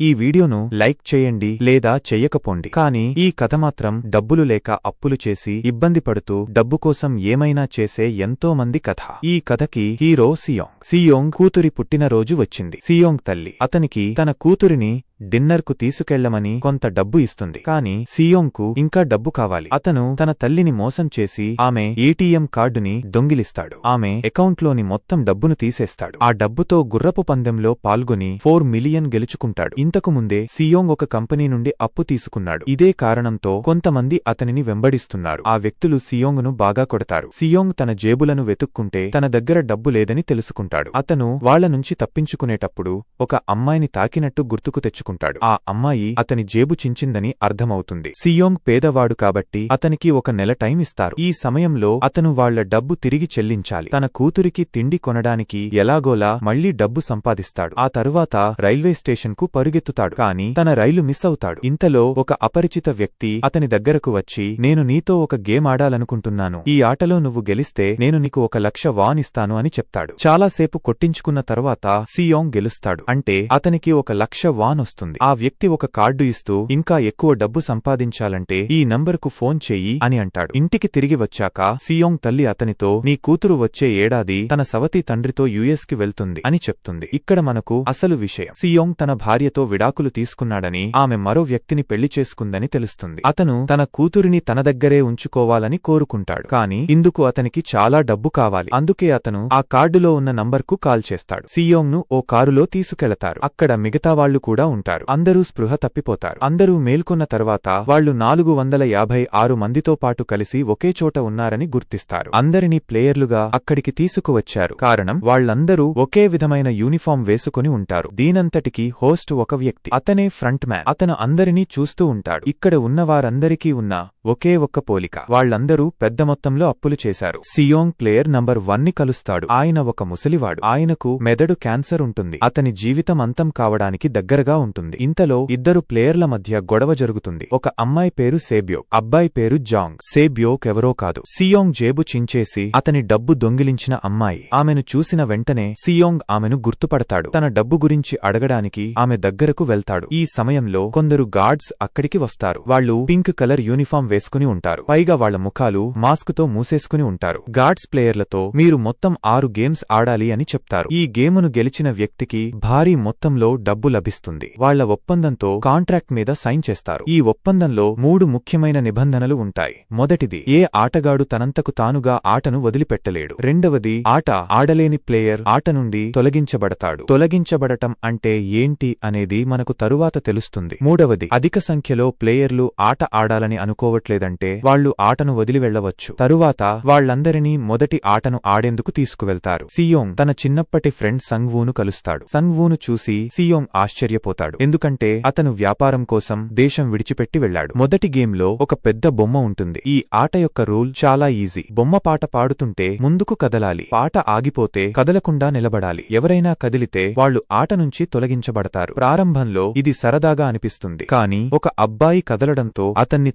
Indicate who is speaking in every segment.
Speaker 1: ఈ వీడియోను లైక్ చేయండి లేదా చెయ్యకపోండి కానీ ఈ కథ మాత్రం డబ్బులు లేక అప్పులు చేసి ఇబ్బంది పడుతూ డబ్బు కోసం ఏమైనా చేసే ఎంతో మంది కథ. ఈ కథకి హీరో సియోంగ్. సియోంగ్ కూతురి పుట్టినరోజు వచ్చింది. సియోంగ్ తల్లి. అతనికి తన కూతురిని డిన్నర్కు తీసుకెళ్ళమని కొంత డబ్బు ఇస్తుంది. కాని సియోంగ్కు ఇంకా డబ్బు కావాలి. అతను తన తల్లిని మోసం చేసి ఆమె ఏటీఎం కార్డుని దొంగిలిస్తాడు. ఆమె అకౌంట్లోని మొత్తం డబ్బును తీసేస్తాడు. ఆ డబ్బుతో గుర్రపు పందెంలో పాల్గొని ఫోర్ మిలియన్ గెలుచుకుంటాడు. ఇంతకు ముందే సియోంగ్ ఒక కంపెనీ నుండి అప్పు తీసుకున్నాడు. ఇదే కారణంతో కొంతమంది అతనిని వెంబడిస్తున్నారు. ఆ వ్యక్తులు సియోంగ్ను బాగా కొడతారు. సియోంగ్ తన జేబులను వెతుక్కుంటే తన దగ్గర డబ్బు లేదని తెలుసుకుంటాడు. అతను వాళ్ళ నుంచి తప్పించుకునేటప్పుడు ఒక అమ్మాయిని తాకినట్టు గుర్తుకు తెచ్చుకుంటాడు. ఆ అమ్మాయి అతని జేబు చించిందని అర్థమవుతుంది. సియోంగ్ పేదవాడు కాబట్టి అతనికి ఒక నెల టైం ఇస్తారు. ఈ సమయంలో అతను వాళ్ళ డబ్బు తిరిగి చెల్లించాలి. తన కూతురికి తిండి కొనడానికి ఎలాగోలా మళ్ళీ డబ్బు సంపాదిస్తాడు. ఆ తరువాత రైల్వే స్టేషన్కు పరుగెత్తుతాడు. కాని తన రైలు మిస్ అవుతాడు. ఇంతలో ఒక అపరిచిత వ్యక్తి అతని దగ్గరకు వచ్చి నేను నీతో ఒక గేమ్ ఆడాలనుకుంటున్నాను. ఈ ఆటలో నువ్వు గెలిస్తే నేను నీకు ఒక లక్ష వాన్ ఇస్తాను అని చెప్తాడు. చాలాసేపు కొట్టించుకున్న తరువాత సియోంగ్ గెలుస్తాడు. అంటే అతనికి ఒక లక్ష వాన్ వస్తుంది. ఆ వ్యక్తి ఒక కార్డు ఇస్తూ ఇంకా ఎక్కువ డబ్బు సంపాదించాలంటే ఈ నంబరుకు ఫోన్ చెయ్యి అని అంటాడు. ఇంటికి తిరిగి వచ్చాక సియోంగ్ తల్లి అతనితో నీ కూతురు వచ్చే ఏడాది తన సవతి తండ్రితో యుఎస్కి వెళ్తుంది అని చెప్తుంది. ఇక్కడ మనకు అసలు విషయం. సియోంగ్ తన భార్యతో విడాకులు తీసుకున్నాడని ఆమె మరో వ్యక్తిని పెళ్ళి చేసుకుందని తెలుస్తుంది. అతను తన కూతురిని తన దగ్గరే ఉంచుకోవాలని కోరుకుంటాడు. కాని ఇందుకు అతనికి చాలా డబ్బు కావాలి. అందుకే అతను ఆ కార్డులో ఉన్న నంబర్కు కాల్ చేస్తాడు. సియోంగ్ను ఓ కారులో తీసుకెళతారు. అక్కడ మిగతా వాళ్ళు కూడా ఉంటారు. అందరూ స్పృహ తప్పిపోతారు. అందరూ మేల్కొన్న తర్వాత వాళ్ళు నాలుగు వందల యాభై ఆరు మందితో పాటు కలిసి ఒకే చోట ఉన్నారని గుర్తిస్తారు. అందరినీ ప్లేయర్లుగా అక్కడికి తీసుకువచ్చారు. కారణం వాళ్ళందరూ ఒకే విధమైన యూనిఫామ్ వేసుకుని ఉంటారు. దీనంతటికీ హోస్ట్ ఒక వ్యక్తి. అతనే ఫ్రంట్ మ్యాన్. అతను అందరినీ చూస్తూ ఉంటాడు. ఇక్కడ ఉన్నవారందరికీ ఉన్న ఒకే ఒక్క పోలిక. వాళ్ళందరూ పెద్ద మొత్తంలో అప్పులు చేశారు. సియోంగ్ ప్లేయర్ నంబర్ వన్ని కలుస్తాడు. ఆయన ఒక ముసలివాడు. ఆయనకు మెదడు క్యాన్సర్ ఉంటుంది. అతని జీవితం అంతం కావడానికి దగ్గరగా ఉంటుంది. ఇంతలో ఇద్దరు ప్లేయర్ల మధ్య గొడవ జరుగుతుంది. ఒక అమ్మాయి పేరు సేబ్యో అబ్బాయి పేరు జాంగ్. సేబ్యోక్ ఎవరో కాదు. సియోంగ్ జేబు చించేసి అతని డబ్బు దొంగిలించిన అమ్మాయి. ఆమెను చూసిన వెంటనే సియోంగ్ ఆమెను గుర్తుపడతాడు. తన డబ్బు గురించి అడగడానికి ఆమె దగ్గరకు వెళ్తాడు. ఈ సమయంలో కొందరు గార్డ్స్ అక్కడికి వస్తారు. వాళ్ళు పింక్ కలర్ యూనిఫామ్ వేసుకుని ఉంటారు. పైగా వాళ్ళ ముఖాలు మాస్క్తో మూసేసుకుని ఉంటారు. గార్డ్స్ ప్లేయర్లతో మీరు మొత్తం ఆరు గేమ్స్ ఆడాలి అని చెప్తారు. ఈ గేమును గెలిచిన వ్యక్తికి భారీ మొత్తంలో డబ్బు లభిస్తుంది. వాళ్ళ ఒప్పందంతో కాంట్రాక్ట్ మీద సైన్ చేస్తారు. ఈ ఒప్పందంలో మూడు ముఖ్యమైన నిబంధనలు ఉంటాయి. మొదటిది ఏ ఆటగాడు తనంతకు తానుగా ఆటను వదిలిపెట్టలేడు. రెండవది ఆట ఆడలేని ప్లేయర్ ఆట నుండి తొలగించబడతాడు. తొలగించబడటం అంటే ఏంటి అనేది మనకు తరువాత తెలుస్తుంది. మూడవది అధిక సంఖ్యలో ప్లేయర్లు ఆట ఆడాలని అనుకోవట్లేదంటే వాళ్ళు ఆటను వదిలి వెళ్ళవచ్చు తరువాత వాళ్ళందరినీ మొదటి ఆటను ఆడేందుకు తీసుకువెళ్తారు. సియోంగ్ తన చిన్నప్పటి ఫ్రెండ్ సంగ్వూను కలుస్తాడు. సంగ్వూను చూసి సియోంగ్ ఆశ్చర్యపోతాడు. ఎందుకంటే అతను వ్యాపారం కోసం దేశం విడిచిపెట్టి వెళ్ళాడు మొదటి గేమ్లో ఒక పెద్ద బొమ్మ ఉంటుంది. ఈ ఆట యొక్క రూల్ చాలా ఈజీ. బొమ్మ పాట పాడుతుంటే ముందుకు కదలాలి. పాట ఆగిపోతే కదలకుండా నిలబడాలి. ఎవరైనా కదిలితే వాళ్ళు ఆట నుంచి తొలగించబడతారు. ప్రారంభంలో ఇది సరదాగా అనిపిస్తుంది. కాని ఒక అబ్బాయి కదలడంతో అతన్ని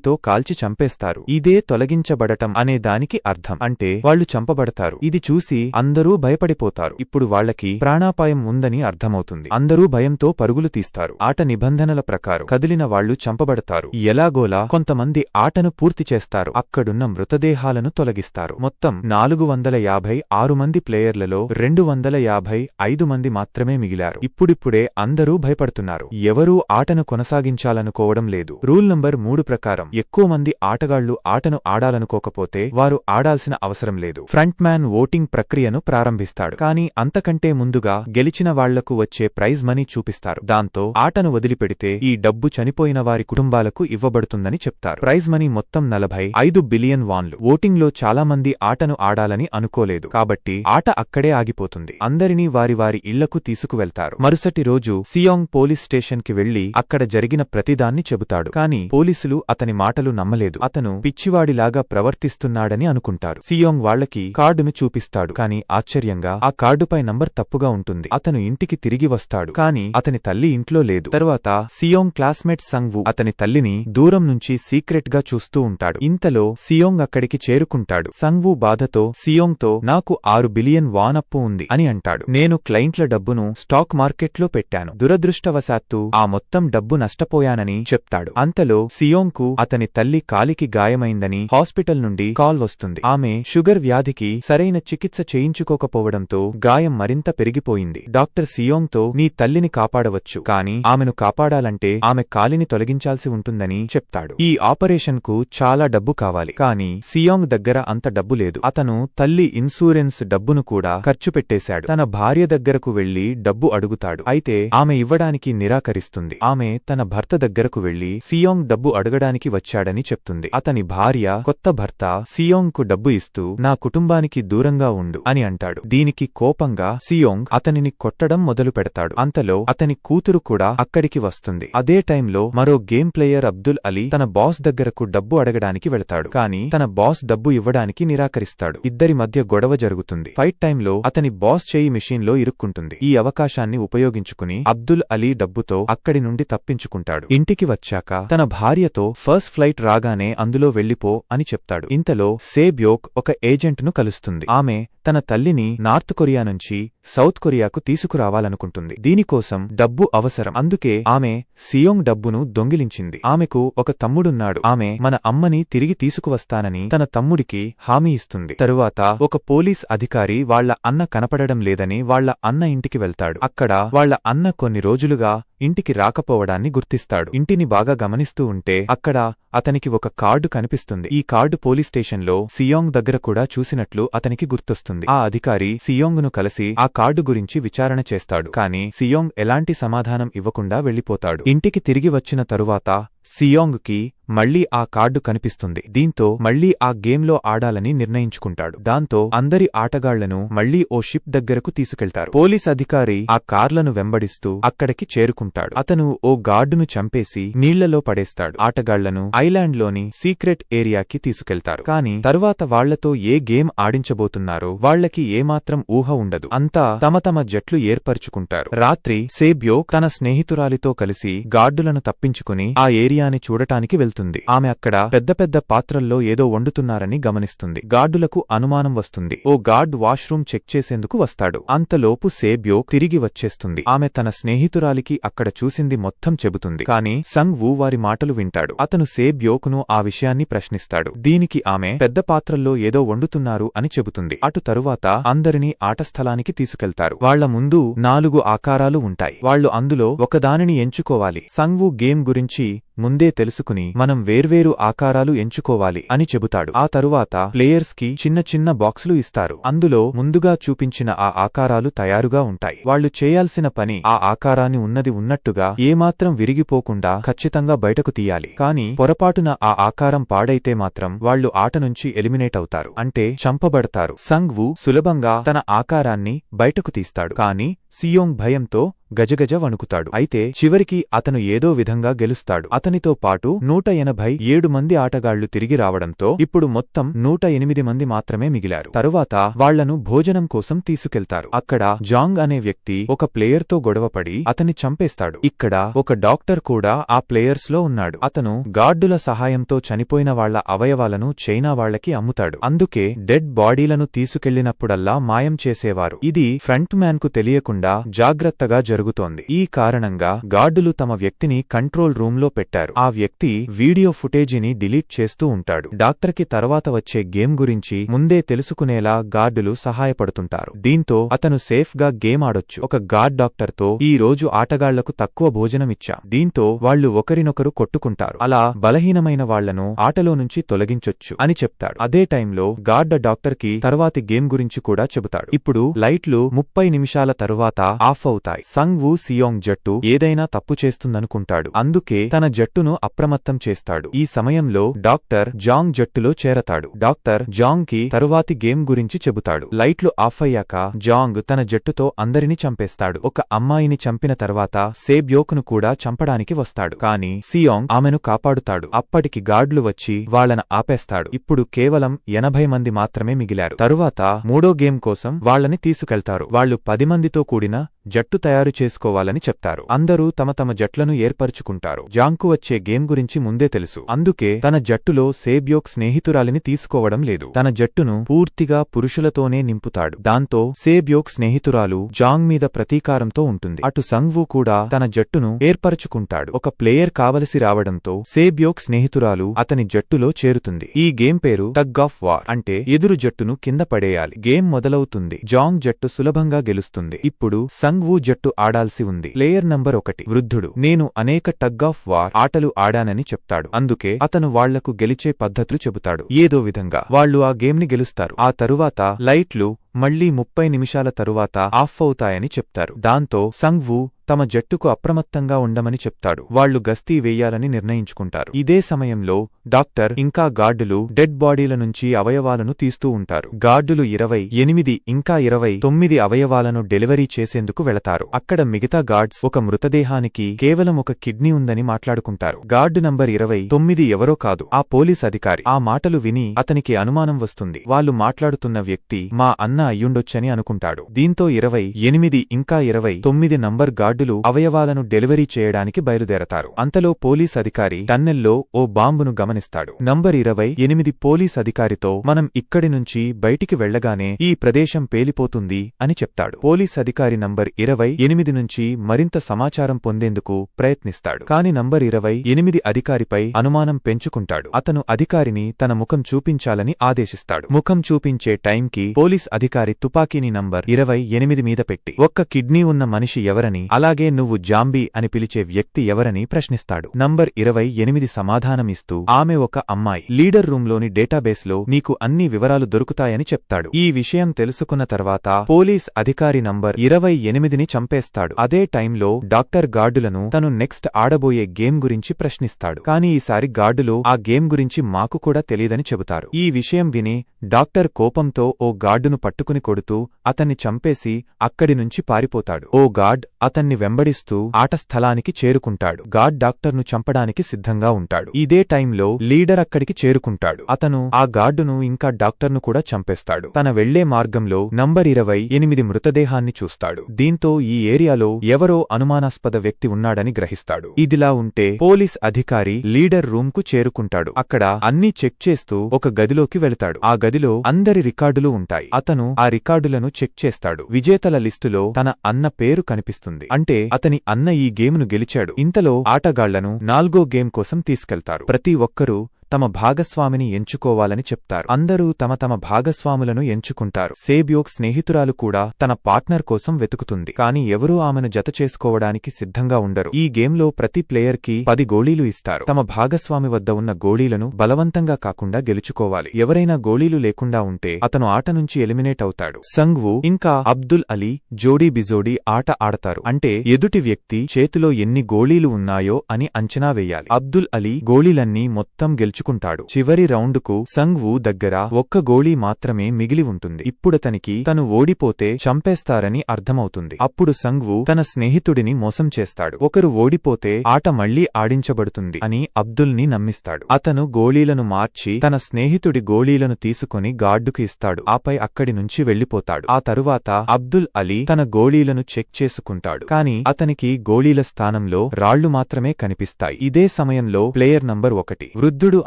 Speaker 1: కత్తితో కాల్చి చంపేస్తారు. ఇదే తొలగించబడటం అనే దానికి అర్థం. అంటే వాళ్ళు చంపబడతారు. ఇది చూసి అందరూ భయపడిపోతారు. ఇప్పుడు వాళ్ళకి ప్రాణాపాయం ఉందని అర్థమవుతుంది. అందరూ భయంతో పరుగులు తీస్తారు. ఆట నిబంధనల ప్రకారం కదిలిన వాళ్ళు చంపబడతారు. ఎలాగోలా కొంతమంది ఆటను పూర్తి చేస్తారు. అక్కడున్న మృతదేహాలను తొలగిస్తారు. మొత్తం నాలుగు వందల యాభై ఆరు మంది ప్లేయర్లలో రెండు వందల యాభై ఐదు మంది మాత్రమే మిగిలారు. ఇప్పుడిప్పుడే అందరూ భయపడుతున్నారు. ఎవరూ ఆటను కొనసాగించాలనుకోవడం లేదు. రూల్ నంబర్ మూడు ప్రకారం ఎక్కువ మంది ఆటగాళ్ళు ఆటను ఆడాలనుకోకపోతే వారు ఆడాల్సిన అవసరం లేదు. ఫ్రంట్ మ్యాన్ ఓటింగ్ ప్రక్రియను ప్రారంభిస్తాడు. కానీ అంతకంటే ముందుగా గెలిచిన వాళ్ళకు వచ్చే ప్రైజ్ మనీ చూపిస్తారు. దాంతో ఆటను వదిలిపెడితే ఈ డబ్బు చనిపోయిన వారి కుటుంబాలకు ఇవ్వబడుతుందని చెప్తారు. ప్రైజ్ మనీ మొత్తం నలభై ఐదు బిలియన్ వాన్లు. ఓటింగ్లో చాలా మంది ఆటను ఆడాలని అనుకోలేదు. కాబట్టి ఆట అక్కడే ఆగిపోతుంది. అందరినీ వారి వారి ఇళ్ళకు తీసుకువెళ్తారు. మరుసటి రోజు సియోంగ్ పోలీస్ స్టేషన్కి వెళ్ళి అక్కడ జరిగిన ప్రతిదాన్ని చెబుతాడు. కాని పోలీసులు అతని మాటలు నమ్మలేదు. అతను పిచ్చివాడిలాగా ప్రవర్తిస్తున్నాడని అనుకుంటారు. సియోంగ్ వాళ్ళకి కార్డును చూపిస్తాడు. కాని ఆశ్చర్యంగా ఆ కార్డుపై నంబర్ తప్పుగా ఉంటుంది. అతను ఇంటికి తిరిగి వస్తాడు. కాని అతని తల్లి ఇంట్లో లేదు. తర్వాత సియోంగ్ క్లాస్మేట్ సంగ్వు అతని తల్లిని దూరం నుంచి సీక్రెట్గా చూస్తూ ఉంటాడు. ఇంతలో సియోంగ్ అక్కడికి చేరుకుంటాడు. సంగ్వు బాధతో సియోంగ్తో నాకు ఆరు బిలియన్ వానప్పు ఉంది అని అంటాడు. నేను క్లయింట్ల డబ్బును స్టాక్ మార్కెట్లో పెట్టాను. దురదృష్టవశాత్తు ఆ మొత్తం డబ్బు నష్టపోయానని చెప్తాడు. అంతలో సియోంగ్కు అతని తల్లి కాలికి గాయమైందని హాస్పిటల్ నుండి కాల్ వస్తుంది. ఆమె షుగర్ వ్యాధికి సరైన చికిత్స చేయించుకోకపోవడంతో గాయం మరింత పెరిగిపోయింది. డాక్టర్ సియోంగ్తో నీ తల్లిని కాపాడవచ్చు కాని ఆమెను కాపాడాలంటే ఆమె కాలిని తొలగించాల్సి ఉంటుందని చెప్తాడు. ఈ ఆపరేషన్కు చాలా డబ్బు కావాలి కాని సియోంగ్ దగ్గర అంత డబ్బు లేదు. అతను తల్లి ఇన్సూరెన్స్ డబ్బును కూడా ఖర్చు పెట్టేశాడు. తన భార్య దగ్గరకు వెళ్ళి డబ్బు అడుగుతాడు. అయితే ఆమె ఇవ్వడానికి నిరాకరిస్తుంది. ఆమె తన భర్త దగ్గరకు వెళ్ళి సియోంగ్ డబ్బు అడగడానికి వచ్చాడని చెప్తుంది. అతని భార్య కొత్త భర్త సియోంగ్కు డబ్బు ఇస్తూ నా కుటుంబానికి దూరంగా ఉండు అని అంటాడు. దీనికి కోపంగా సియోంగ్ అతనిని కొట్టడం మొదలు పెడతాడు. అంతలో అతని కూతురు కూడా అక్కడికి వస్తుంది. అదే టైంలో మరో గేమ్ ప్లేయర్ అబ్దుల్ అలీ తన బాస్ దగ్గరకు డబ్బు అడగడానికి వెళతాడు. కానీ తన బాస్ డబ్బు ఇవ్వడానికి నిరాకరిస్తాడు. ఇద్దరి మధ్య గొడవ జరుగుతుంది. ఫైట్ టైంలో అతని బాస్ చేయి మెషీన్లో ఇరుక్కుంటుంది. ఈ అవకాశాన్ని ఉపయోగించుకుని అబ్దుల్ అలీ డబ్బుతో అక్కడి నుండి తప్పించుకుంటాడు. ఇంటికి వచ్చాక తన భార్యతో ఫస్ట్ ఫ్లైట్ రాగానే అందులో వెళ్ళిపో అని చెప్తాడు. ఇంతలో సేబ్యోక్ ఒక ఏజెంట్ను కలుస్తుంది. ఆమె తన తల్లిని నార్త్ కొరియా నుంచి సౌత్ కొరియాకు తీసుకురావాలనుకుంటుంది. దీనికోసం డబ్బు అవసరం. అందుకే ఆమె సియోంగ్ డబ్బును దొంగిలించింది. ఆమెకు ఒక తమ్ముడున్నాడు. ఆమె మన అమ్మని తిరిగి తీసుకువస్తానని తన తమ్ముడికి హామీ ఇస్తుంది. తరువాత ఒక పోలీస్ అధికారి వాళ్ళ అన్న కనపడడం లేదని వాళ్ళ అన్న ఇంటికి వెళ్తాడు. అక్కడ వాళ్ళ అన్న కొన్ని రోజులుగా ఇంటికి రాకపోవడాన్ని గుర్తిస్తాడు. ఇంటిని బాగా గమనిస్తూ ఉంటే అక్కడ అతనికి ఒక కార్డు కనిపిస్తుంది. ఈ కార్డు పోలీస్ స్టేషన్లో సియోంగ్ దగ్గర కూడా చూసినట్లు అతనికి గుర్తొస్తుంది. ఆ అధికారి సియోంగ్ను కలిసి ఆ కార్డు గురించి విచారణ చేస్తాడు. కానీ సియోంగ్ ఎలాంటి సమాధానం ఇవ్వకుండా వెళ్ళిపోతాడు ఇంటికి తిరిగి వచ్చిన తరువాత సియోంగ్కి మళ్ళీ ఆ కార్డు కనిపిస్తుంది. దీంతో మళ్ళీ ఆ గేమ్లో ఆడాలని నిర్ణయించుకుంటాడు. దాంతో అందరి ఆటగాళ్ళను మళ్ళీ ఓ షిప్ దగ్గరకు తీసుకెళ్తారు. పోలీస్ అధికారి ఆ కార్లను వెంబడిస్తూ అక్కడికి చేరుకుంటాడు. అతను ఓ గార్డును చంపేసి నీళ్ళలో పడేస్తాడు. ఆటగాళ్ళను ఐలాండ్లోని సీక్రెట్ ఏరియాకి తీసుకెళ్తారు. కాని తరువాత వాళ్ళతో ఏ గేమ్ ఆడించబోతున్నారో వాళ్ళకి ఏమాత్రం ఊహ ఉండదు. అంతా తమ తమ జట్లు ఏర్పరుచుకుంటారు. రాత్రి సేబ్యో తన స్నేహితురాలితో కలిసి గార్డులను తప్పించుకుని ఆ ఏరియాని చూడటానికి వెళ్తుంది. ఆమె అక్కడ పెద్ద పెద్ద పాత్రల్లో ఏదో వండుతున్నారని గమనిస్తుంది. గార్డులకు అనుమానం వస్తుంది. ఓ గార్డ్ వాష్రూమ్ చెక్ చేసేందుకు వస్తాడు. అంతలోపు సేబ్యో తిరిగి వచ్చేస్తుంది. ఆమె తన స్నేహితురాలికి అక్కడ చూసింది మొత్తం చెబుతుంది. కాని సంగ్ వూ వారి మాటలు వింటాడు. అతను సేబ్యోకును ఆ విషయాన్ని ప్రశ్నిస్తాడు. దీనికి ఆమె పెద్ద పాత్రల్లో ఏదో వండుతున్నారు అని చెబుతుంది. అటు తరువాత అందరినీ ఆటస్థలానికి తీసుకెళ్తారు. వాళ్ళ ముందు నాలుగు ఆకారాలు ఉంటాయి. వాళ్ళు అందులో ఒకదానిని ఎంచుకోవాలి. సంగ్వు గేమ్ గురించి ముందే తెలుసుకుని మనం వేర్వేరు ఆకారాలు ఎంచుకోవాలి అని చెబుతాడు. ఆ తరువాత ప్లేయర్స్కి చిన్న చిన్న బాక్సులు ఇస్తారు. అందులో ముందుగా చూపించిన ఆ ఆకారాలు తయారుగా ఉంటాయి. వాళ్ళు చేయాల్సిన పని ఆ ఆకారాన్ని ఉన్నది ఉన్నట్టుగా ఏమాత్రం విరిగిపోకుండా ఖచ్చితంగా బయటకు తీయాలి. కాని పొరపాటున ఆ ఆకారం పాడైతే మాత్రం వాళ్ళు ఆట నుంచి ఎలిమినేట్ అవుతారు. అంటే చంపబడతారు. సంగ్వు సులభంగా తన ఆకారాన్ని బయటకు తీస్తాడు. కాని సియోంగ్ భయంతో గజగజ వణుకుతాడు. అయితే చివరికి అతను ఏదో విధంగా గెలుస్తాడు. అతనితో పాటు నూట ఎనభై ఏడు మంది ఆటగాళ్ళు తిరిగి రావడంతో ఇప్పుడు మొత్తం నూట ఎనిమిది మంది మాత్రమే మిగిలారు. తరువాత వాళ్ళను భోజనం కోసం తీసుకెళ్తారు. అక్కడ జాంగ్ అనే వ్యక్తి ఒక ప్లేయర్తో గొడవపడి అతన్ని చంపేస్తాడు. ఇక్కడ ఒక డాక్టర్ కూడా ఆ ప్లేయర్స్లో ఉన్నాడు. అతను గార్డుల సహాయంతో చనిపోయిన వాళ్ళ అవయవాలను చైనా వాళ్ళకి అమ్ముతాడు. అందుకే డెడ్ బాడీలను తీసుకెళ్ళినప్పుడల్లా మాయం చేసేవారు. ఇది ఫ్రంట్ మ్యాన్కు తెలియకుండా జాగ్రత్తగా జరుగుతోంది. ఈ కారణంగా గార్డులు తమ వ్యక్తిని కంట్రోల్ రూమ్లో పెట్టారు. ఆ వ్యక్తి వీడియో ఫుటేజీని డిలీట్ చేస్తూ ఉంటాడు. డాక్టర్కి తర్వాత వచ్చే గేమ్ గురించి ముందే తెలుసుకునేలా గార్డులు సహాయపడుతుంటారు. దీంతో అతను సేఫ్గా గేమ్ ఆడొచ్చు. ఒక గార్డ్ డాక్టర్తో ఈ రోజు ఆటగాళ్ళకు తక్కువ భోజనమిచ్చా దీంతో వాళ్ళు ఒకరినొకరు కొట్టుకుంటారు. అలా బలహీనమైన వాళ్ళను ఆటలో నుంచి తొలగించొచ్చు అని చెప్తాడు. అదే టైంలో గార్డ్ డాక్టర్కి తర్వాతి గేమ్ గురించి కూడా చెబుతాడు. ఇప్పుడు లైట్లు ముప్పై నిమిషాల తరువాత తర్వాత ఆఫ్ అవుతాయి సంగ్ వూ సియోంగ్ జట్టు ఏదైనా తప్పు చేస్తుందనుకుంటాడు. అందుకే తన జట్టును అప్రమత్తం చేస్తాడు. ఈ సమయంలో డాక్టర్ జాంగ్ జట్టులో చేరతాడు. డాక్టర్ జాంగ్కి తరువాతి గేమ్ గురించి చెబుతాడు. లైట్లు ఆఫ్ అయ్యాక జాంగ్ తన జట్టుతో అందరిని చంపేస్తాడు. ఒక అమ్మాయిని చంపిన తర్వాత సేబ్యోక్ను కూడా చంపడానికి వస్తాడు. కానీ సియోంగ్ ఆమెను కాపాడుతాడు. అప్పటికి గాడ్లు వచ్చి వాళ్ళను ఆపేస్తాడు. ఇప్పుడు కేవలం ఎనభై మంది మాత్రమే మిగిలారు. తరువాత మూడో గేమ్ కోసం వాళ్ళని తీసుకెళ్తారు. వాళ్ళు పది మందితో కూడిన జట్టు తయారు చేసుకోవాలని చెప్తారు. అందరూ తమ తమ జట్లను ఏర్పరచుకుంటారు. జాంకు వచ్చే గేమ్ గురించి ముందే తెలుసు. అందుకే తన జట్టులో సేబ్యోక్ స్నేహితురాలిని తీసుకోవడం లేదు. తన జట్టును పూర్తిగా పురుషులతోనే నింపుతాడు. దాంతో సేబ్యోక్ స్నేహితురాలు జాంగ్ మీద ప్రతీకారంతో ఉంటుంది. అటు సంగ్వు కూడా తన జట్టును ఏర్పరచుకుంటాడు. ఒక ప్లేయర్ కావలసి రావడంతో సేబ్యోక్ స్నేహితురాలు అతని జట్టులో చేరుతుంది. ఈ గేమ్ పేరు టగ్ ఆఫ్ వార్ అంటే ఎదురు జట్టును కింద పడేయాలి. గేమ్ మొదలవుతుంది. జాంగ్ జట్టు సులభంగా గెలుస్తుంది. ఇప్పుడు సంగ్ వూ జట్టు ఆడాల్సి ఉంది. ప్లేయర్ నంబర్ ఒకటి. వృద్ధుడు. నేను అనేక టగ్ ఆఫ్ వార్ ఆటలు ఆడానని చెప్తాడు. అందుకే అతను వాళ్ళకు గెలిచే పద్ధతులు చెబుతాడు. ఏదో విధంగా వాళ్ళు ఆ గేమ్ని గెలుస్తారు. ఆ తరువాత లైట్లు మళ్ళీ ముప్పై నిమిషాల తరువాత ఆఫ్ అవుతాయని చెప్తారు. దాంతో సంగ్వు తమ జట్టుకు అప్రమత్తంగా ఉండమని చెప్తాడు. వాళ్ళు గస్తీ వేయాలని నిర్ణయించుకుంటారు. ఇదే సమయంలో డాక్టర్ ఇంకా గార్డులు డెడ్ బాడీల నుంచి అవయవాలను తీస్తూ ఉంటారు. గార్డులు ఇరవై ఎనిమిది ఇంకా ఇరవై తొమ్మిది అవయవాలను డెలివరీ చేసేందుకు వెళతారు. అక్కడ మిగతా గార్డ్స్ ఒక మృతదేహానికి కేవలం ఒక కిడ్నీ ఉందని మాట్లాడుకుంటారు. గార్డు నంబర్ ఇరవై తొమ్మిది ఎవరో కాదు. ఆ పోలీస్ అధికారి ఆ మాటలు విని అతనికి అనుమానం వస్తుంది. వాళ్ళు మాట్లాడుతున్న వ్యక్తి మా అన్న అయ్యుండొచ్చని అనుకుంటాడు. దీంతో ఇరవై ఎనిమిది ఇంకా ఇరవై తొమ్మిది నంబర్ గార్డులు అవయవాలను డెలివరీ చేయడానికి బయలుదేరతారు. అంతలో పోలీస్ అధికారి టన్నెల్లో ఓ బాంబును గమనిస్తాడు. నంబర్ ఇరవై ఎనిమిది పోలీస్ అధికారితో మనం ఇక్కడి నుంచి బయటికి వెళ్ళగానే ఈ ప్రదేశం పేలిపోతుంది అని చెప్తాడు. పోలీస్ అధికారి నంబర్ ఇరవై ఎనిమిది నుంచి మరింత సమాచారం పొందేందుకు ప్రయత్నిస్తాడు. కాని నంబర్ ఇరవై ఎనిమిది అధికారిపై అనుమానం పెంచుకుంటాడు. అతను అధికారిని తన ముఖం చూపించాలని ఆదేశిస్తాడు. ముఖం చూపించే టైంకి పోలీస్ అధికారి తుపాకీని నంబర్ ఇరవై ఎనిమిది మీద పెట్టి ఒక్క కిడ్నీ ఉన్న మనిషి ఎవరని అలాగే నువ్వు జాంబీ అని పిలిచే వ్యక్తి ఎవరని ప్రశ్నిస్తాడు. నంబర్ ఇరవై ఎనిమిది సమాధానమిస్తూ ఆమె ఒక అమ్మాయి. లీడర్ రూంలోని డేటాబేస్లో నీకు అన్ని వివరాలు దొరుకుతాయని చెప్తాడు. ఈ విషయం తెలుసుకున్న తర్వాత పోలీస్ అధికారి నంబర్ ఇరవై ఎనిమిదిని చంపేస్తాడు. అదే టైంలో డాక్టర్ గార్డులను తను నెక్స్ట్ ఆడబోయే గేమ్ గురించి ప్రశ్నిస్తాడు. కాని ఈసారి గార్డులు ఆ గేమ్ గురించి మాకు కూడా తెలియదని చెబుతారు. ఈ విషయం విని డాక్టర్ కోపంతో ఓ గార్డును పట్టుకుని కొడుతూ అతన్ని చంపేసి అక్కడి నుంచి పారిపోతాడు. ఓ గార్డ్ అతన్ని వెంబడిస్తూ ఆట స్థలానికి చేరుకుంటాడు. గాడ్ డాక్టర్ను చంపడానికి సిద్ధంగా ఉంటాడు. ఇదే టైంలో లీడర్ అక్కడికి చేరుకుంటాడు. అతను ఆ గార్డును ఇంకా డాక్టర్ను కూడా చంపేస్తాడు. తన వెళ్ళే మార్గంలో నంబర్ ఇరవై ఎనిమిది మృతదేహాన్ని చూస్తాడు. దీంతో ఈ ఏరియాలో ఎవరో అనుమానాస్పద వ్యక్తి ఉన్నాడని గ్రహిస్తాడు. ఇదిలా ఉంటే పోలీస్ అధికారి లీడర్ రూమ్కు చేరుకుంటాడు. అక్కడ అన్నీ చెక్ చేస్తూ ఒక గదిలోకి వెళతాడు. ఆ గదిలో అందరి రికార్డులు ఉంటాయి. అతను ఆ రికార్డులను చెక్ చేస్తాడు. విజేతల లిస్టులో తన అన్న పేరు కనిపిస్తుంది. అంటే అతని అన్న ఈ గేమ్ను గెలిచాడు. ఇంతలో ఆటగాళ్ళను నాల్గో గేమ్ కోసం తీసుకెళ్తారు. ప్రతి ఒక్కరూ తమ భాగస్వామిని ఎంచుకోవాలని చెప్తారు. అందరూ తమ తమ భాగస్వాములను ఎంచుకుంటారు. సేబ్యోక్ స్నేహితురాలు కూడా తన పార్ట్నర్ కోసం వెతుకుతుంది. కాని ఎవరూ ఆమెను జత చేసుకోవడానికి సిద్ధంగా ఉండరు. ఈ గేమ్లో ప్రతి ప్లేయర్కి పది గోళీలు ఇస్తారు. తమ భాగస్వామి వద్ద ఉన్న గోళీలను బలవంతంగా కాకుండా గెలుచుకోవాలి. ఎవరైనా గోళీలు లేకుండా ఉంటే అతను ఆట నుంచి ఎలిమినేట్ అవుతాడు. సంగ్వు ఇంకా అబ్దుల్ అలీ జోడీ బిజోడీ ఆట ఆడతారు. అంటే ఎదుటి వ్యక్తి చేతిలో ఎన్ని గోళీలు ఉన్నాయో అని అంచనా వేయాలి. అబ్దుల్ అలీ గోళీలన్నీ మొత్తం గెలుచు తెచ్చుకుంటాడు చివరి రౌండుకు సంగ్ వూ దగ్గర ఒక్క గోళీ మాత్రమే మిగిలి ఉంటుంది. ఇప్పుడతనికి తను ఓడిపోతే చంపేస్తారని అర్థమవుతుంది. అప్పుడు సంగ్వు తన స్నేహితుడిని మోసం చేస్తాడు. ఒకరు ఓడిపోతే ఆట మళ్ళీ ఆడించబడుతుంది అని అబ్దుల్ని నమ్మిస్తాడు. అతను గోళీలను మార్చి తన స్నేహితుడి గోళీలను తీసుకుని గార్డుకు ఇస్తాడు. ఆపై అక్కడి నుంచి వెళ్ళిపోతాడు ఆ తరువాత అబ్దుల్ అలీ తన గోళీలను చెక్ చేసుకుంటాడు. కాని అతనికి గోళీల స్థానంలో రాళ్ళు మాత్రమే కనిపిస్తాయి. ఇదే సమయంలో ప్లేయర్ నంబర్ ఒకటి. వృద్ధుడు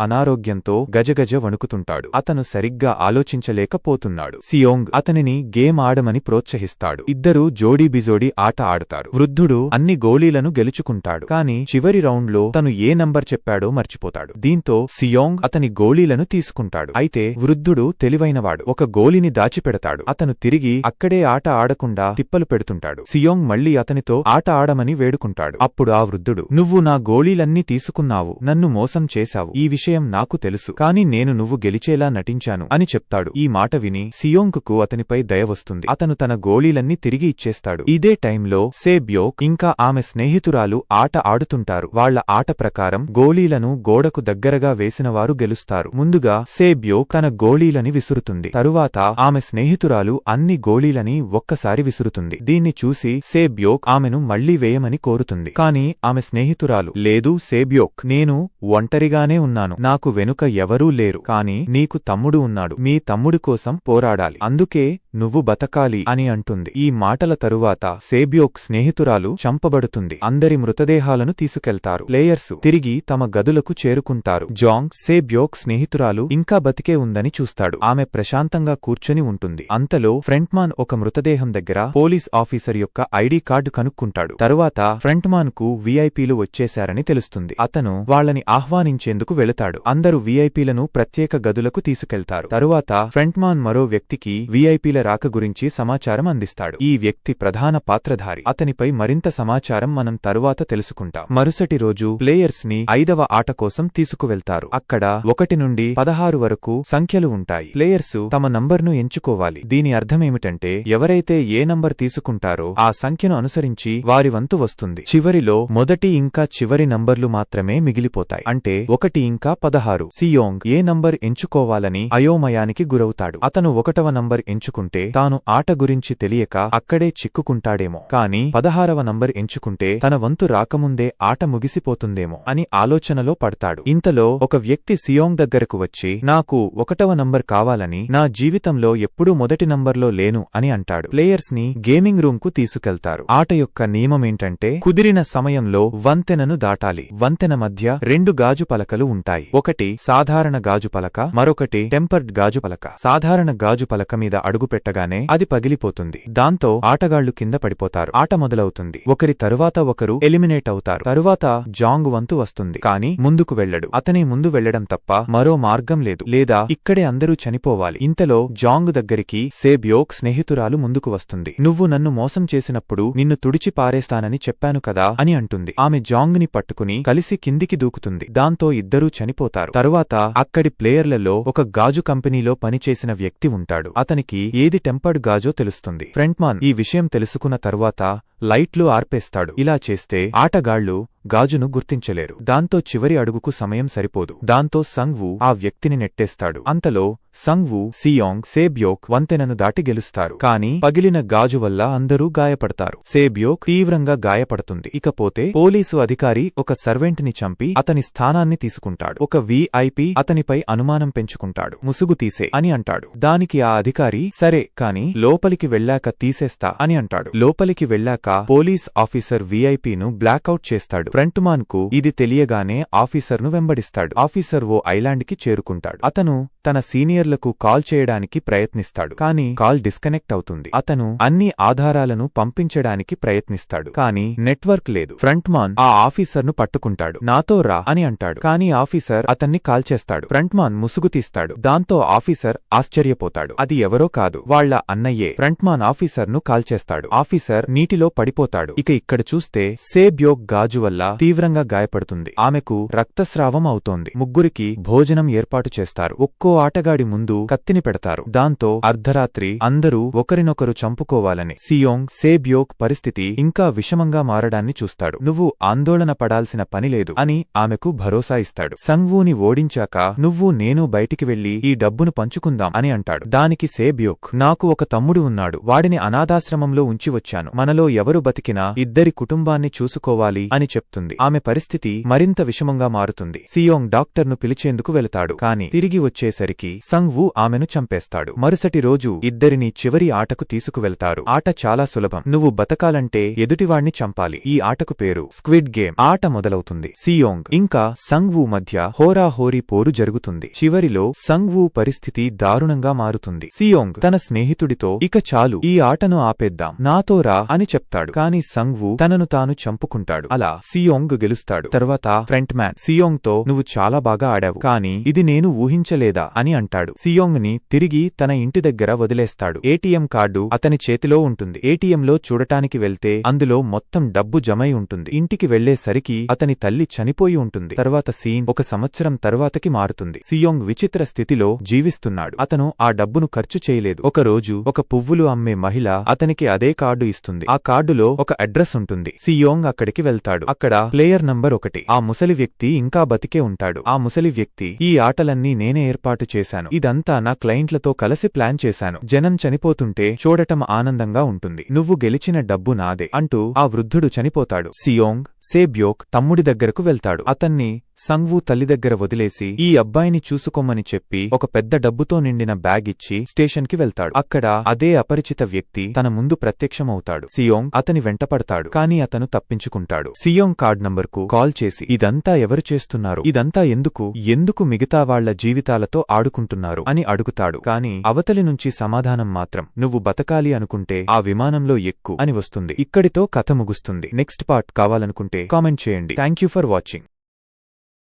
Speaker 1: అనారోగ్యంతో గజగజ వణుకుతుంటాడు. అతను సరిగ్గా ఆలోచించలేకపోతున్నాడు. సియోంగ్ అతనిని గేమ్ ఆడమని ప్రోత్సహిస్తాడు. ఇద్దరూ జోడీబిజోడీ ఆట ఆడతారు. వృద్ధుడు అన్ని గోళీలను గెలుచుకుంటాడు. కాని చివరి రౌండ్లో తను ఏ నంబర్ చెప్పాడో మర్చిపోతాడు. దీంతో సియోంగ్ అతని గోళీలను తీసుకుంటాడు. అయితే వృద్ధుడు తెలివైనవాడు. ఒక గోలిని దాచిపెడతాడు. అతను తిరిగి అక్కడే ఆట ఆడకుండా తిప్పలు పెడుతుంటాడు. సియోంగ్ మళ్ళీ అతనితో ఆట ఆడమని వేడుకుంటాడు. అప్పుడు ఆ వృద్ధుడు నువ్వు నా గోళీలన్నీ తీసుకున్నావు. నన్ను మోసం చేశావు. ఈ విషయం విషయం నాకు తెలుసు. కాని నేను నువ్వు గెలిచేలా నటించాను అని చెప్తాడు. ఈ మాట విని సియోంగ్కు అతనిపై దయ వస్తుంది. అతను తన గోళీలన్నీ తిరిగి ఇచ్చేస్తాడు. ఇదే టైంలో సేబ్యోక్ ఇంకా ఆమె స్నేహితురాలు ఆట ఆడుతుంటారు. వాళ్ళ ఆట ప్రకారం గోళీలను గోడకు దగ్గరగా వేసినవారు గెలుస్తారు. ముందుగా సేబ్యోక్ తన గోళీలని విసురుతుంది. తరువాత ఆమె స్నేహితురాలు అన్ని గోళీలని ఒక్కసారి విసురుతుంది. దీన్ని చూసి సేబ్యోక్ ఆమెను మళ్ళీ వేయమని కోరుతుంది. కాని ఆమె స్నేహితురాలు లేదు సేబ్యోక్ నేను ఒంటరిగానే ఉన్నాను. నాకు వెనుక ఎవరూ లేరు కాని నీకు తమ్ముడు ఉన్నాడు. మీ తమ్ముడి కోసం పోరాడాలి. అందుకే నువ్వు బతకాలి అని అంటుంది. ఈ మాటల తరువాత సేబ్యోక్ స్నేహితురాలు చంపబడుతుంది. అందరి మృతదేహాలను తీసుకెళ్తారు. ప్లేయర్సు తిరిగి తమ గదులకు చేరుకుంటారు. జాంగ్ సేబ్యోక్ స్నేహితురాలు ఇంకా బతికే ఉందని చూస్తాడు. ఆమె ప్రశాంతంగా కూర్చొని ఉంటుంది. అంతలో ఫ్రంట్మాన్ ఒక మృతదేహం దగ్గర పోలీస్ ఆఫీసర్ యొక్క ఐడి కార్డు కనుక్కుంటాడు. తరువాత ఫ్రంట్మాన్కు వీఐపీలు వచ్చేశారని తెలుస్తుంది. అతను వాళ్ళని ఆహ్వానించేందుకు వెళతాడు. అందరూ వీఐపీలను ప్రత్యేక గదులకు తీసుకెళ్తారు. తరువాత ఫ్రంట్మాన్ మరో వ్యక్తికి వీఐపీల రాక గురించి సమాచారం అందిస్తాడు. ఈ వ్యక్తి ప్రధాన పాత్రధారి. అతనిపై మరింత సమాచారం మనం తరువాత తెలుసుకుంటాం. మరుసటి రోజు ప్లేయర్స్ని ఐదవ ఆట కోసం తీసుకువెళ్తారు. అక్కడ ఒకటి నుండి పదహారు వరకు సంఖ్యలు ఉంటాయి. ప్లేయర్సు తమ నంబర్ను ఎంచుకోవాలి. దీని అర్థమేమిటంటే ఎవరైతే ఏ నంబర్ తీసుకుంటారో ఆ సంఖ్యను అనుసరించి వారి వంతు వస్తుంది. చివరిలో మొదటి ఇంకా చివరి నంబర్లు మాత్రమే మిగిలిపోతాయి. అంటే ఒకటి ఇంకా పదహారు. సియోంగ్ ఏ నంబర్ ఎంచుకోవాలని అయోమయానికి గురవుతాడు. అతను ఒకటవ నంబర్ ఎంచుకుంటే తాను ఆట గురించి తెలియక అక్కడే చిక్కుకుంటాడేమో. కాని పదహారవ నంబర్ ఎంచుకుంటే తన వంతు రాకముందే ఆట ముగిసిపోతుందేమో అని ఆలోచనలో పడతాడు. ఇంతలో ఒక వ్యక్తి సియోంగ్ దగ్గరకు వచ్చి నాకు ఒకటవ నంబర్ కావాలని నా జీవితంలో ఎప్పుడూ మొదటి నంబర్లో లేను అని అంటాడు. ప్లేయర్స్ని గేమింగ్ రూమ్కు తీసుకెళ్తారు. ఆట యొక్క నియమమేంటంటే కుదిరిన సమయంలో వంతెనను దాటాలి. వంతెన మధ్య రెండు గాజు పలకలు ఉంటాయి. ఒకటి సాధారణ గాజు పలక మరొకటి టెంపర్డ్ గాజు పలక. సాధారణ గాజు పలక మీద అడుగు పెట్టగానే అది పగిలిపోతుంది. దాంతో ఆటగాళ్ళు కింద పడిపోతారు. ఆట మొదలవుతుంది. ఒకరి తరువాత ఒకరు ఎలిమినేట్ అవుతారు. తరువాత జాంగ్ వంతు వస్తుంది. కాని ముందుకు వెళ్ళడు. అతనే ముందు వెళ్ళడం తప్ప మరో మార్గం లేదు. లేదా ఇక్కడే అందరూ చనిపోవాలి. ఇంతలో జాంగ్ దగ్గరికి సేబ్యోక్ స్నేహితురాలు ముందుకు వస్తుంది. నువ్వు నన్ను మోసం చేసినప్పుడు నిన్ను తుడిచి పారేస్తానని చెప్పాను కదా అని అంటుంది. ఆమె జాంగ్ని పట్టుకుని కలిసి కిందికి దూకుతుంది. దాంతో ఇద్దరూ చనిపోతారు. తరువాత అక్కడి ప్లేయర్లలో ఒక గాజు కంపెనీలో పనిచేసిన వ్యక్తి ఉంటాడు. అతనికి ఏది టెంపర్డ్ గాజో తెలుస్తుంది. ఫ్రంట్మాన్ ఈ విషయం తెలుసుకున్న తరువాత లైట్లు ఆర్పేస్తాడు. ఇలా చేస్తే ఆటగాళ్ళు గాజును గుర్తించలేరు. దాంతో చివరి అడుగుకు సమయం సరిపోదు. దాంతో సంగ్వు ఆ వ్యక్తిని నెట్టేస్తాడు. అంతలో సంగ్వు సియోంగ్ సేబ్యోక్ వంతెనను దాటి గెలుస్తారు. కాని పగిలిన గాజు వల్ల అందరూ గాయపడతారు. సేబ్యోక్ తీవ్రంగా గాయపడుతుంది. ఇకపోతే పోలీసు అధికారి ఒక సర్వెంట్ని చంపి అతని స్థానాన్ని తీసుకుంటాడు. ఒక విఐపి అతనిపై అనుమానం పెంచుకుంటాడు. ముసుగు తీసే అని అంటాడు. దానికి ఆ అధికారి సరే కాని లోపలికి వెళ్ళాక తీసేస్తా అని అంటాడు. లోపలికి వెళ్ళాక పోలీస్ ఆఫీసర్ విఐపిను బ్లాకౌట్ చేస్తాడు. ఫ్రంట్మాన్కు ఇది తెలియగానే ఆఫీసర్ను వెంబడిస్తాడు. ఆఫీసర్ ఓ ఐలాండ్కి చేరుకుంటాడు. అతను తన సీనియర్లకు కాల్ చేయడానికి ప్రయత్నిస్తాడు. కాని కాల్ డిస్కనెక్ట్ అవుతుంది. అతను అన్ని ఆధారాలను పంపించడానికి ప్రయత్నిస్తాడు. కాని నెట్వర్క్ లేదు. ఫ్రంట్మాన్ ఆ ఆఫీసర్ను పట్టుకుంటాడు. నాతో రా అని అంటాడు. కాని ఆఫీసర్ అతన్ని కాల్ చేస్తాడు. ఫ్రంట్మాన్ ముసుగు తీస్తాడు. దాంతో ఆఫీసర్ ఆశ్చర్యపోతాడు. అది ఎవరో కాదు. వాళ్ళ అన్నయ్యే. ఫ్రంట్మాన్ ఆఫీసర్ను కాల్ చేస్తాడు. ఆఫీసర్ నీటిలో పడిపోతాడు. ఇక ఇక్కడ చూస్తే సేబ్యోగ్ గాజు వల్ల తీవ్రంగా గాయపడుతుంది. ఆమెకు రక్తస్రావం అవుతోంది. ముగ్గురికి భోజనం ఏర్పాటు చేస్తారు. ఒక్కో ఆటగాడి ముందు కత్తిని పెడతారు. దాంతో అర్ధరాత్రి అందరూ ఒకరినొకరు చంపుకోవాలని సియోంగ్ సేబ్యోక్ పరిస్థితి ఇంకా విషమంగా మారడాన్ని చూస్తాడు. నువ్వు ఆందోళన పడాల్సిన పనిలేదు అని ఆమెకు భరోసా ఇస్తాడు. సంగ్వూని ఓడించాక నువ్వు నేను బయటికి వెళ్ళి ఈ డబ్బును పంచుకుందాం అని అంటాడు. దానికి సేబ్యోక్ నాకు ఒక తమ్ముడు ఉన్నాడు. వాడిని అనాథాశ్రమంలో ఉంచి వచ్చాను. మనలో ఎవరు బతికినా ఇద్దరి కుటుంబాన్ని చూసుకోవాలి అని చెప్తుంది. ఆమె పరిస్థితి మరింత విషమంగా మారుతుంది. సియోంగ్ డాక్టర్ను పిలిచేందుకు వెళతాడు. కాని తిరిగి వచ్చేసరికి సంగ్వు ఆమెను చంపేస్తాడు. మరుసటి రోజు ఇద్దరిని చివరి ఆటకు తీసుకువెళ్తారు. ఆట చాలా సులభం. నువ్వు బతకాలంటే ఎదుటివాణ్ణి చంపాలి. ఈ ఆటకు పేరు స్క్విడ్ గేమ్. ఆట మొదలవుతుంది. సియోంగ్. ఇంకా సంగ్వు మధ్య హోరాహోరీ పోరు జరుగుతుంది. చివరిలో సంగ్వు పరిస్థితి దారుణంగా మారుతుంది. సియోంగ్ తన స్నేహితుడితో ఇక చాలు ఈ ఆటను ఆపేద్దాం. నాతో రా అని చెప్తాడు. కాని సంగ్వు తనను తాను చంపుకుంటాడు. అలా సియోంగ్ గెలుస్తాడు. తర్వాత ఫ్రంట్ మ్యాన్. సియోంగ్తో నువ్వు చాలా బాగా ఆడావు. కాని ఇది నేను ఊహించలేదా? అని అంటాడు. సియోంగ్ని తిరిగి తన ఇంటి దగ్గర వదిలేస్తాడు. ఏటీఎం కార్డు అతని చేతిలో ఉంటుంది. ఏటీఎంలో చూడటానికి వెళ్తే అందులో మొత్తం డబ్బు జమై ఉంటుంది. ఇంటికి వెళ్ళేసరికి అతని తల్లి చనిపోయి ఉంటుంది. తర్వాత సీన్ ఒక సంవత్సరం తర్వాతకి మారుతుంది. సియోంగ్ విచిత్ర స్థితిలో జీవిస్తున్నాడు. అతను ఆ డబ్బును ఖర్చు చేయలేదు. ఒక రోజు ఒక పువ్వులు అమ్మే మహిళ అతనికి అదే కార్డు ఇస్తుంది. ఆ కార్డులో ఒక అడ్రస్ ఉంటుంది. సియోంగ్ అక్కడికి వెళ్తాడు. అక్కడ ప్లేయర్ నంబర్ ఒకటి. ఆ ముసలి వ్యక్తి ఇంకా బతికే ఉంటాడు. ఆ ముసలి వ్యక్తి ఈ ఆటలన్నీ నేనే ఏర్పాటు చేశాను. ఇదంతా నా క్లయింట్లతో కలిసి ప్లాన్ చేశాను. జనం చనిపోతుంటే చూడటం ఆనందంగా ఉంటుంది. నువ్వు గెలిచిన డబ్బు నాదే అంటూ ఆ వృద్ధుడు చనిపోతాడు. సియోంగ్ సేబ్యోక్ తమ్ముడి దగ్గరకు వెళ్తాడు. అతన్ని సంగ్వు తల్లి దగ్గర వదిలేసి ఈ అబ్బాయిని చూసుకోమని చెప్పి ఒక పెద్ద డబ్బుతో నిండిన బ్యాగ్ ఇచ్చి స్టేషన్కి వెళ్తాడు. అక్కడ అదే అపరిచిత వ్యక్తి తన ముందు ప్రత్యక్షమవుతాడు. సియోంగ్ అతని వెంటపడతాడు కాని అతను తప్పించుకుంటాడు. సియోంగ్ కార్డ్ నంబర్కు కాల్ చేసి ఇదంతా ఎవరు చేస్తున్నారు? ఇదంతా ఎందుకు? ఎందుకు మిగతా వాళ్ళ జీవితాలతో ఆడుకుంటున్నారు? అని అడుగుతాడు. కాని అవతలి నుంచి సమాధానం మాత్రం నువ్వు బతకాలి అనుకుంటే ఆ విమానంలో ఎక్కు అని వస్తుంది. ఇక్కడితో కథ ముగుస్తుంది. నెక్స్ట్ పార్ట్ కావాలనుకుంటే కామెంట్ చేయండి. Thank you for watching.